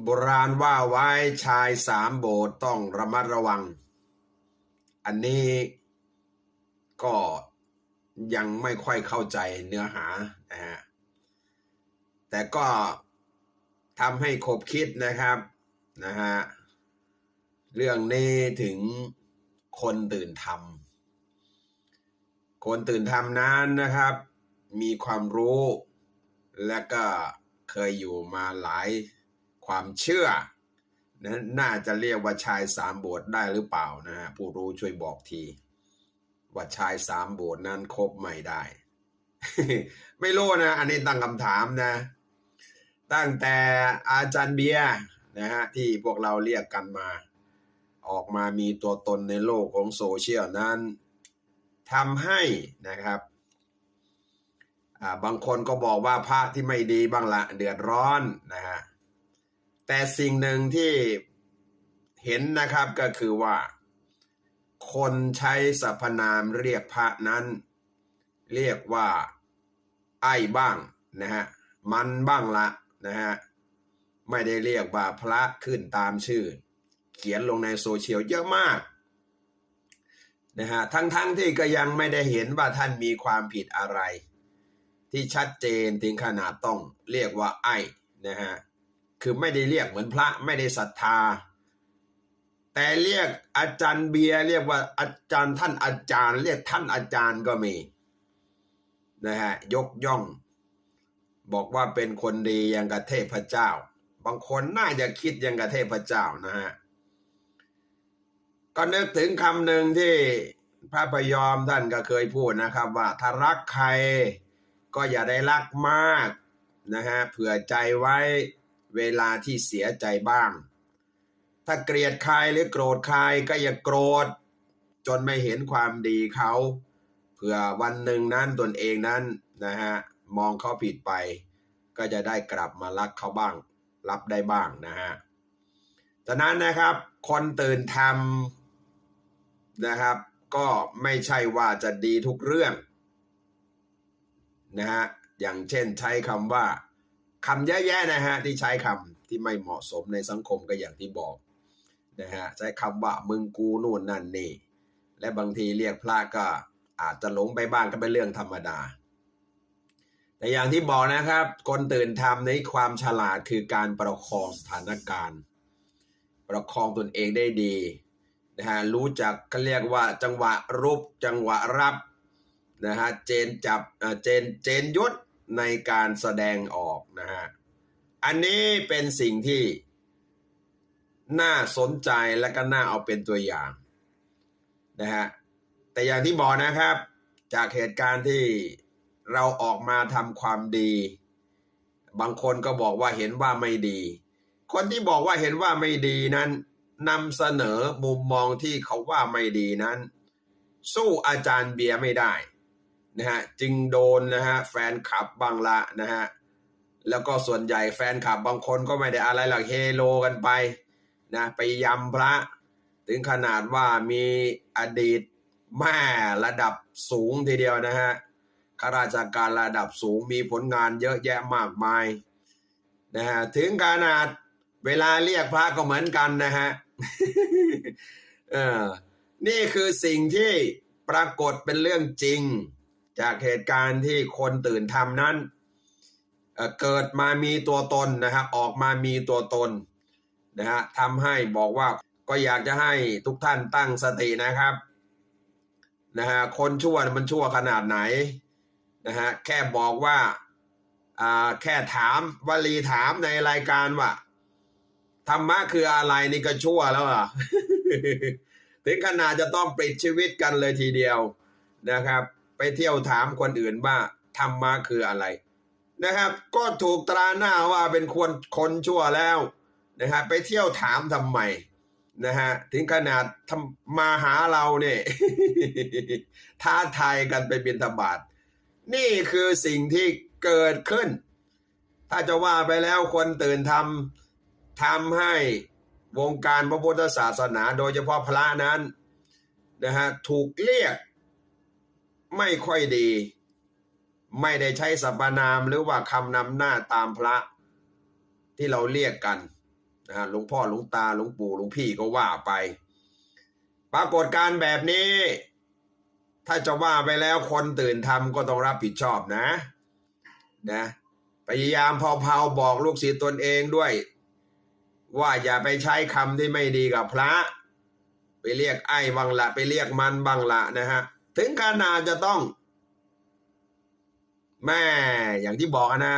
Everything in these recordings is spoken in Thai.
โบราณว่าไว้ชายสามโบสต้องระมัดระวัง อันนี้ก็ยังไม่ค่อยเข้าใจเนื้อหานะฮะแต่ก็ทำให้คบคิดนะครับนะฮะเรื่องนี้ถึงคนตื่นทำคนตื่นทำนั้นนะครับ มีความรู้ และก็เคยอยู่มาหลาย ความเชื่อนะน่าจะเรียกว่าชายสามโบสถ์ได้หรือเปล่านะฮะผู้รู้ช่วยบอกที ว่าชายสามโบสถ์นั้นครบไม่ได้ ไม่รู้นะ อันนี้ตั้งคำถามนะ ตั้งแต่อาจารย์เบียนะฮะที่พวกเราเรียกกันมา ออกมามีตัวตนในโลกของโซเชียลนั้นทำให้นะครับบางคนก็บอกว่าพระที่ไม่ดีบ้างละเดือดร้อนนะฮะ แต่สิ่งหนึ่งที่เห็นนะครับก็คือว่า คนใช้สรรพนามเรียกพระนั้น เรียกว่า ไอ้บ้างนะฮะมันบ้างละนะฮะไม่ได้เรียกว่าพระขึ้นตามชื่อ เขียนลงในโซเชียลเยอะมากนะฮะทั้งๆทที่ก็ยังไม่ได้เห็นว่าท่านมีความผิดอะไร ที่ชัดเจนถึงขนาดต้องเรียกว่าไอ้นะฮะ คือไม่ได้เรียกเหมือนพระไม่ได้ศรัทธา แต่เรียกอาจารย์เบียร์เรียกว่าอาจารย์ท่านอาจารย์ เรียกท่านอาจารย์ก็มีนะฮะยกย่อง บอกว่าเป็นคนดีย่างกับเทพเจ้า บางคนน่าจะคิดย่างกับเทพเจ้านะฮะก็นึกถึงคำหนึ่งที่พระพยอมท่านก็เคยพูดนะครับ ว่าถ้ารักใครก็อย่าได้รักมากนะฮะเผื่อใจไว้ เวลาที่เสียใจบ้าง ถ้าเกลียดใครหรือโกรธใครก็อย่าโกรธ จนไม่เห็นความดีเขาเผื่อวันหนึ่งนั้นตนเองนั้นนะฮะมองเขาผิดไป ก็จะได้กลับมารักเขาบ้าง รับได้บ้างนะฮะฉะนั้นนะครับคนตื่นทำนะครับ ก็ไม่ใช่ว่าจะดีทุกเรื่องนะฮะอย่างเช่นใช้คำว่า คำแย่ๆนะฮะที่ใช้คำที่ไม่เหมาะสมในสังคมก็อย่างที่บอกนะฮะใช้คำว่ามึงกูนู่นนั่นนี่ และบางทีเรียกพระก็อาจจะหลงไปบ้างก็เป็นเรื่องธรรมดา แต่อย่างที่บอกนะครับ คนตื่นทำในความฉลาดคือการประคองสถานการณ์ ประคองตนเองได้ดีนะฮะรู้จักเขาเรียกว่าจังหวะรุบจังหวะรับนะฮะเจนจับเอ่อเจนเจนยุทธ ในการแสดงออกนะฮะ อันนี้เป็นสิ่งที่น่าสนใจและก็น่าเอาเป็นตัวอย่างนะฮะ แต่อย่างที่บอกนะครับ จากเหตุการณ์ที่เราออกมาทำความดี บางคนก็บอกว่าเห็นว่าไม่ดี คนที่บอกว่าเห็นว่าไม่ดีนั้นนำเสนอมุมมองที่เขาว่าไม่ดีนั้น สู้อาจารย์เบียร์ไม่ได้ นะฮะจึงโดนนะฮะแฟนคลับบางละนะฮะแล้วก็ส่วนใหญ่แฟนคลับบางคนก็ไม่ได้อะไรหรอกเฮโลกันไปนะไปยำพระ ถึงขนาดว่ามีอดีตแม่ระดับสูงทีเดียวนะฮะข้าราชการระดับสูงมีผลงานเยอะแยะมากมายนะฮะถึงขนาดเวลาเรียกพระก็เหมือนกันนะฮะเออนี่คือสิ่งที่ปรากฏเป็นเรื่องจริง จากเหตุการณ์ที่คนตื่นทำนั้นเเกิดมามีตัวตนนะฮะออกมามีตัวตนนะฮะทำให้บอกว่าก็อยากจะให้ทุกท่านตั้งสตินะครับนะฮะคนชั่วมันชั่วขนาดไหนนะฮะแค่บอกว่าอ่าแค่ถามวลีถามในรายการว่าธรรมะคืออะไรนี่ก็ชั่วแล้วอะถึงขนาดจะต้องปิดชีวิตกันเลยทีเดียวนะครับ ไปเที่ยวถามคนอื่นว่าธรรมะคืออะไรนะครับ ก็ถูกตราหน้าว่าเป็นคนคนชั่วแล้วนะครับไปเที่ยวถามทำไมนะฮะถึงขนาดมาหาเราเนี่ยท้าทายกันไปบินธบาตนี่คือสิ่งที่เกิดขึ้น ถ้าจะว่าไปแล้วคนตื่นทำทำให้วงการพระพุทธศาสนาโดยเฉพาะพระนั้นนะฮะถูกเรียก ไม่ค่อยดี ไม่ได้ใช้สรรพนามหรือว่าคำนำหน้าตามพระ ที่เราเรียกกันนะฮะหลวงพ่อหลวงตาหลวงปู่หลวงพี่ก็ว่าไป ปรากฏการแบบนี้ ถ้าจะว่าไปแล้วคนตื่นทำก็ต้องรับผิดชอบนะนะพยายามเผาๆบอกลูกศิษย์ตนเองด้วย ว่าอย่าไปใช้คำที่ไม่ดีกับพระ ไปเรียกไอ้บังละไปเรียกมันบังละนะฮะ ถึงขนาดจะต้อง แม่อย่างที่บอกนะ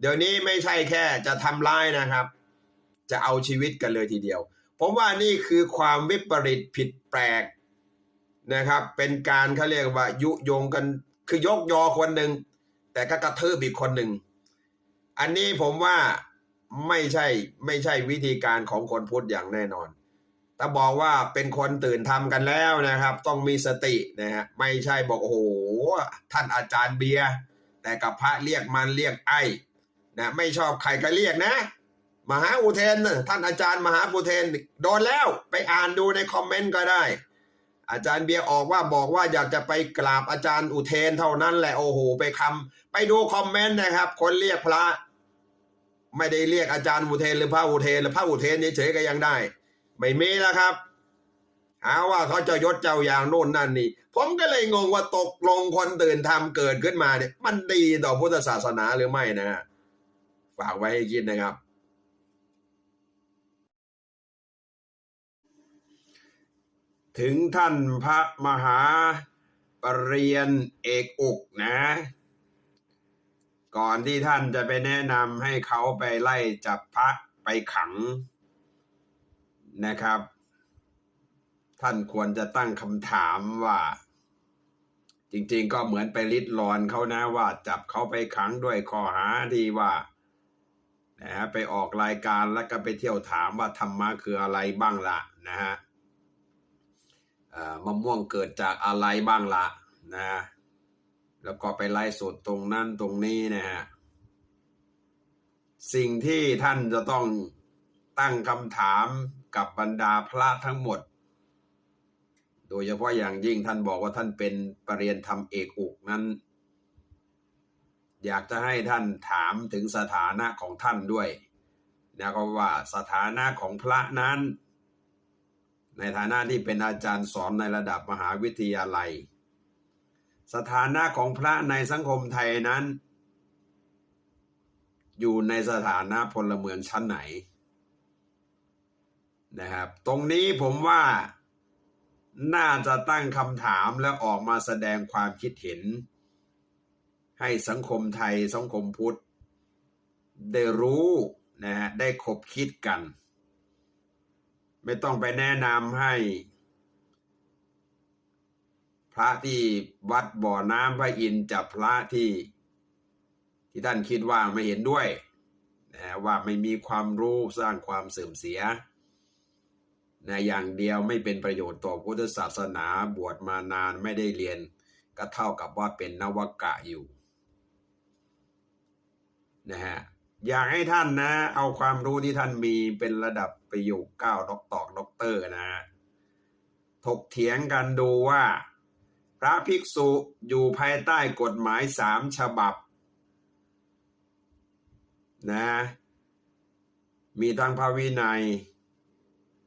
เดี๋ยวนี้ไม่ใช่แค่จะทำร้ายนะครับ จะเอาชีวิตกันเลยทีเดียว ผมว่านี่คือความวิปริตผิดแปลกนะครับ เป็นการเขาเรียกว่า ยุยงกัน คือยกยอคนหนึ่งแต่ก็กระทืบอีกคนหนึ่ง อันนี้ผมว่าไม่ใช่ไม่ใช่วิธีการของคนพุทธอย่างแน่นอน ถ้าบอกว่าเป็นคนตื่นทำกันแล้วนะครับ ต้องมีสตินะฮะไม่ใช่บอกโอ้โหท่านอาจารย์เบียร์แต่กับพระเรียกมันเรียกไอ้นะไม่ชอบใครก็เรียกนะ มหาอุเทนท่านอาจารย์มหาอุเทนโดนแล้วไปอ่านดูในคอมเมนต์ก็ได้ อาจารย์เบียร์ออกว่าบอกว่าอยากจะไปกราบอาจารย์อุเทนเท่านั้นแหละโอ้โหไปคำไปดูคอมเมนต์นะครับ คนเรียกพระ ไม่ได้เรียกอาจารย์อุเทนหรือพระอุเทนหรือพระอุเทนเฉยๆก็ยังได้ ไม่มีแล้วครับหาว่าเขาจะยศเจ้าอย่างโน่นนั่นนี่ ผมก็เลยงงว่าตกลงคนตื่นทำเกิดขึ้นมาเนี่ย มันดีต่อพุทธศาสนาหรือไม่นะฮะฝากไว้ให้คิดนะครับ ถึงท่านพระมหาปรริยนเอกอุกนะ ก่อนที่ท่านจะไปแนะนำให้เขาไปไล่จับพระไปขัง นะครับ ท่านควรจะตั้งคำถามว่า จริง ๆ ก็เหมือนไปลิดรอนเขานะว่า จับเขาไปขังด้วยข้อหาที่ว่านะฮะไปออกรายการแล้วก็ไปเที่ยวถามว่าธรรมะคืออะไรบ้างละนะฮะมะม่วงเกิดจากอะไรบ้างละนะแล้วก็ไปไล่สดตรงนั้นตรงนี้นะฮะสิ่งที่ท่านจะต้องตั้งคำถาม กับบรรดาพระทั้งหมด โดยเฉพาะอย่างยิ่งท่านบอกว่าท่านเป็นปรริยนธรรมเอกอุกนั้น อยากจะให้ท่านถามถึงสถานะของท่านด้วยนะครับว่าสถานะของพระนั้น ในฐานะที่เป็นอาจารย์สอนในระดับมหาวิทยาลัย สถานะของพระในสังคมไทยนั้น อยู่ในสถานะพลเมืองชั้นไหน นะครับ ตรงนี้ผมว่าน่าจะตั้งคำถามและออกมาแสดงความคิดเห็น ให้สังคมไทยสังคมพุทธ ได้รู้นะฮะได้คบคิดกัน ไม่ต้องไปแนะนำให้ พระที่วัดบ่อน้ำพระอินทร์จับพระที่ ที่ท่านคิดว่าไม่เห็นด้วยนะว่าไม่มีความรู้สร้างความเสื่อมเสีย นะอย่างเดียวไม่เป็นประโยชน์ต่อพุทธศาสนาบวชมานานไม่ได้เรียน ก็เท่ากับว่าเป็นนวกะอยู่นะฮะอยากให้ท่านนะ เอาความรู้ที่ท่านมีเป็นระดับไปอยู่เก้าด็อกตอกด็อกเตอร์นะฮะถกเถียงกันดูว่า พระภิกษุอยู่ภายใต้กฎหมายสามฉบับนะมีทั้งพระวินัย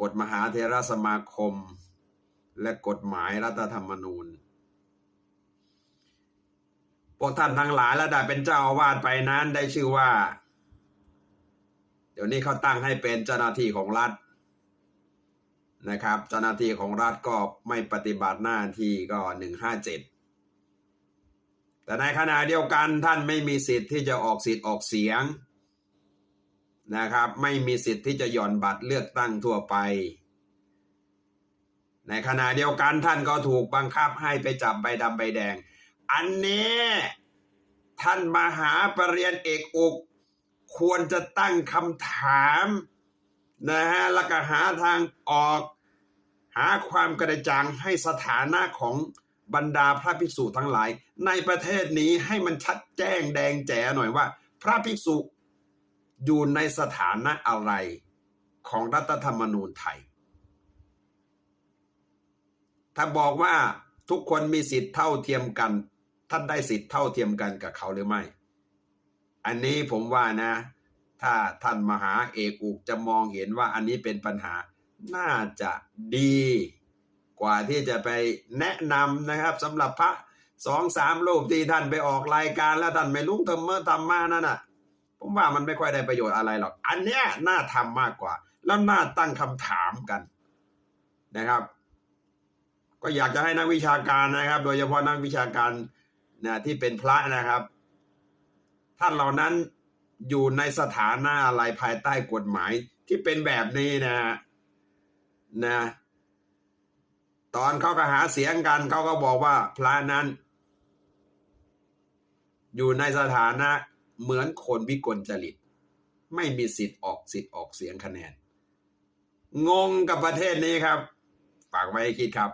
กฎมหาเทรสมาคม และกฎหมายรัฐธรรมนูญ พวกท่านทั้งหลายระดับเป็นเจ้าอาวาสไปนั้นได้ชื่อว่า เดี๋ยวนี้เขาตั้งให้เป็นเจ้าหน้าที่ของรัฐนะครับเจ้าหน้าที่ของรัฐก็ไม่ปฏิบัติหน้าที่ก็หนึ่งห้าเจ็ดแต่ในขณะเดียวกันท่านไม่มีสิทธิ์ที่จะออกสิทธิ์ออกเสียง นะครับ ไม่มีสิทธิ์ที่จะหย่อนบัตรเลือกตั้งทั่วไป ในขณะเดียวกันท่านก็ถูกบังคับให้ไปจับใบดำใบแดง อันนี้ท่านมหาปรริญญาเอกอกควรจะตั้งคำถามนะฮะแล้วก็หาทางออกหาความกระจ่างให้สถานะของบรรดาพระภิกษุทั้งหลาย ในประเทศนี้ให้มันชัดแจ้งแดงแจ๋หน่อยว่า พระภิกษุ อยู่ในสถานะอะไรของรัฐธรรมนูญไทย ถ้าบอกว่าทุกคนมีสิทธิ์เท่าเทียมกัน ท่านได้สิทธิ์เท่าเทียมกันกับเขาหรือไม่ อันนี้ผมว่านะ ถ้าท่านมหาเอกอุกจะมองเห็นว่าอันนี้เป็นปัญหาน่าจะดี กว่าที่จะไปแนะนำนะครับสำหรับพระสองสามรูปที่ท่านไปออกรายการแล้วท่านไม่รู้เติมเมื่อทำมานั่นน่ะ ผมว่ามันไม่ค่อยได้ประโยชน์อะไรหรอก อันเนี้ยน่าทำมากกว่า แล้วน่าตั้งคำถามกันนะครับ ก็อยากจะให้นักวิชาการนะครับ โดยเฉพาะนักวิชาการนะที่เป็นพระนะครับ ท่านเหล่านั้นอยู่ในสถานะอะไรภายใต้กฎหมายที่เป็นแบบนี้นะนะ ตอนเขาก็หาเสียงกันเขาก็บอกว่าพระนั้น อยู่ในสถานะ เหมือนคนวิกลจริต ไม่มีสิทธิ์ออกสิทธิ์ออกเสียงคะแนน งงกับประเทศนี้ครับ ฝากไว้ให้คิดครับ